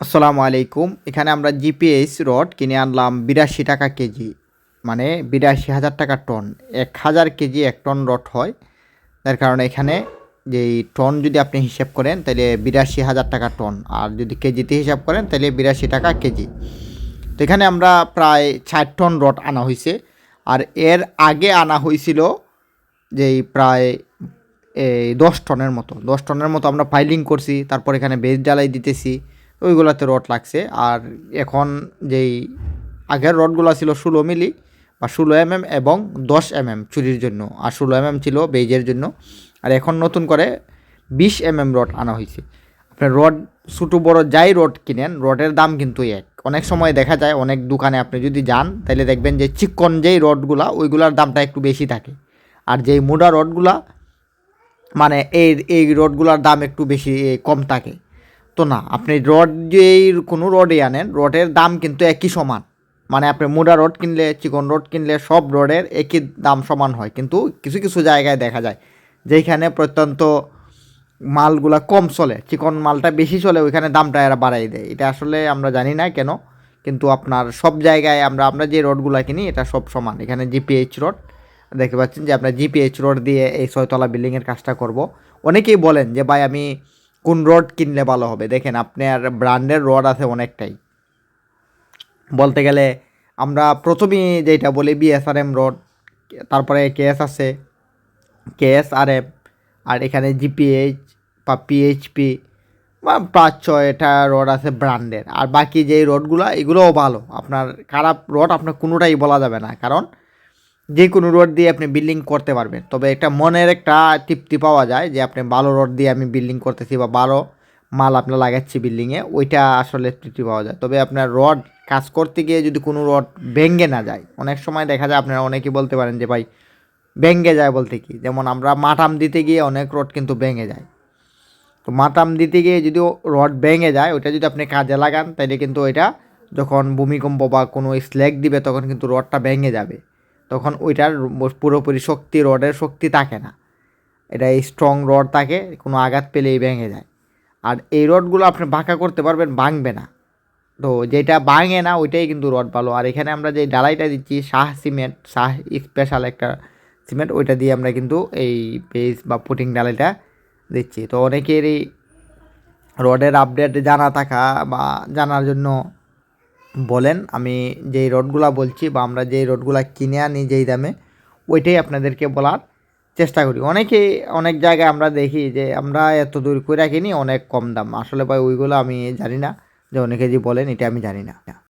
আসসালামু আলাইকুম। এখানে আমরা জিপিএস রড কিনে আনলাম বিরাশি টাকা কেজি মানে বিরাশি হাজার টাকা টন। এক হাজার কেজি এক টন রড হয়। তার কারণে এখানে যেই টন যদি আপনি হিসাব করেন, তাহলে বিরাশি হাজার টাকা টন। আর যদি কেজিতে হিসাব করেন, তাহলে বিরাশি টাকা কেজি। তো এখানে আমরা প্রায় ষাট টন রড আনা হয়েছে আর এর আগে আনা হয়েছিল যেই প্রায়, এই দশ টনের মতো। দশ টনের মতো আমরা ফাইলিং করছি, তারপর এখানে বেজ জ্বালাই দিতেছি। ওইগুলাতে রড লাগছে। আর এখন যেই আগের রডগুলো ছিল ষোলো মিলি বা ষোলো এমএম এবং দশ এমএম চুরির জন্য, আর ষোলো এমএম ছিল বেজের জন্য। আর এখন নতুন করে বিশ এম এম রড আনা হয়েছে আপনার রড, ছোটো বড় যাই রড কিনেন, রডের দাম কিন্তু এক। অনেক সময় দেখা যায় অনেক দোকানে আপনি যদি যান তাহলে দেখবেন যে চিকন যেই রডগুলা, ওইগুলার দামটা একটু বেশি থাকে। আর যেই মোটা রডগুলা মানে এই এই রডগুলার দাম একটু বেশি কম থাকে। তো না, আপনি রড যেই কোনো রডই আনেন, রডের দাম কিন্তু একই সমান। মানে আপনি মোটা রড কিনলে, চিকন রড কিনলে সব রডের একই দাম সমান হয়। কিন্তু কিছু কিছু জায়গায় দেখা যায় যেখানে প্রত্যন্ত মালগুলা কম চলে, চিকন মালটা বেশি চলে, ওইখানে দামটা এরা বাড়াই দেয়। এটা আসলে আমরা জানি না কেন, কিন্তু আপনার সব জায়গায় আমরা আমরা যে রডগুলা কিনি, এটা সব সমান। এখানে জিপিএইচ রড, দেখতে পাচ্ছেন যে আপনার জিপিএইচ রড দিয়ে এই ছয়তলা বিল্ডিংয়ের কাজটা করব। অনেকেই বলেন যে, ভাই, আমি কোন রড কিনলে ভালো হবে? দেখেন আপনার ব্র্যান্ডের রড আছে অনেকটাই। বলতে গেলে, আমরা প্রথমেই যেটা বলি বিএসআরএম রড, তারপরে কেএস আছে কেএস আর এম আর এখানে জিপিএইচ বা পিএইচপি বা পাঁচ ছয়টা রড আছে ব্র্যান্ডের। আর বাকি যেই রডগুলো, এগুলোও ভালো। আপনার খারাপ রড আপনার কোনোটাই বলা যাবে না। কারণ যে কোনো রড দিয়ে আপনি বিল্ডিং করতে পারবেন। তবে একটা মনের একটা তৃপ্তি পাওয়া যায় যে আপনি ভালো রড দিয়ে আমি বিল্ডিং করতেছি বা ভালো মাল আপনার লাগাচ্ছি বিল্ডিংয়ে ওইটা আসলে তৃপ্তি পাওয়া যায়। তবে আপনার রড কাজ করতে গিয়ে যদি কোনো রড ভেঙ্গে না যায়, অনেক সময় দেখা যায় আপনারা অনেকেই বলতে পারেন যে, ভাই ভেঙ্গে যায় বলতে কি? যেমন আমরা মাটাম দিতে গিয়ে অনেক রড কিন্তু ভেঙে যায়। তো মাটাম দিতে গিয়ে যদি রড ভেঙে যায়, ওইটা যদি আপনি কাজে লাগান তাহলে কিন্তু ওইটা যখন ভূমিকম্প বা কোনো স্ল্যাগ দিবে, তখন কিন্তু রডটা ভেঙে যাবে। তখন ওইটার পুরোপুরি শক্তি, রডের শক্তি থাকে না। এটা এই স্ট্রং রড থাকে, কোনো আঘাত পেলেই ভেঙে যায়। আর এই রডগুলো আপনি বাঁকা করতে পারবেন, ভাঙবে না। তো যেটা ভাঙে না, ওইটাই কিন্তু রড ভালো। আর এখানে আমরা যে ডালাইটা দিচ্ছি, শাহ সিমেন্ট, শাহ স্পেশাল একটা সিমেন্ট, ওইটা দিয়ে আমরা কিন্তু এই পেজ বা পুটিং ডালাইটা দিচ্ছি। তো অনেকেরই রডের আপডেট জানা থাকা বা জানার জন্য বলেন, আমি যেই রডগুলা বলছি বা আমরা যেই রডগুলা কিনে আনি যেই দামে, ওইটাই আপনাদেরকে বলার চেষ্টা করি। অনেকে অনেক জায়গায় আমরা দেখি যে আমরা এত দূর করে কিনি, অনেক কম দাম। আসলে ভাই ওইগুলো আমি জানি না। যে অনেকে যে বলেন, এটা আমি জানি না।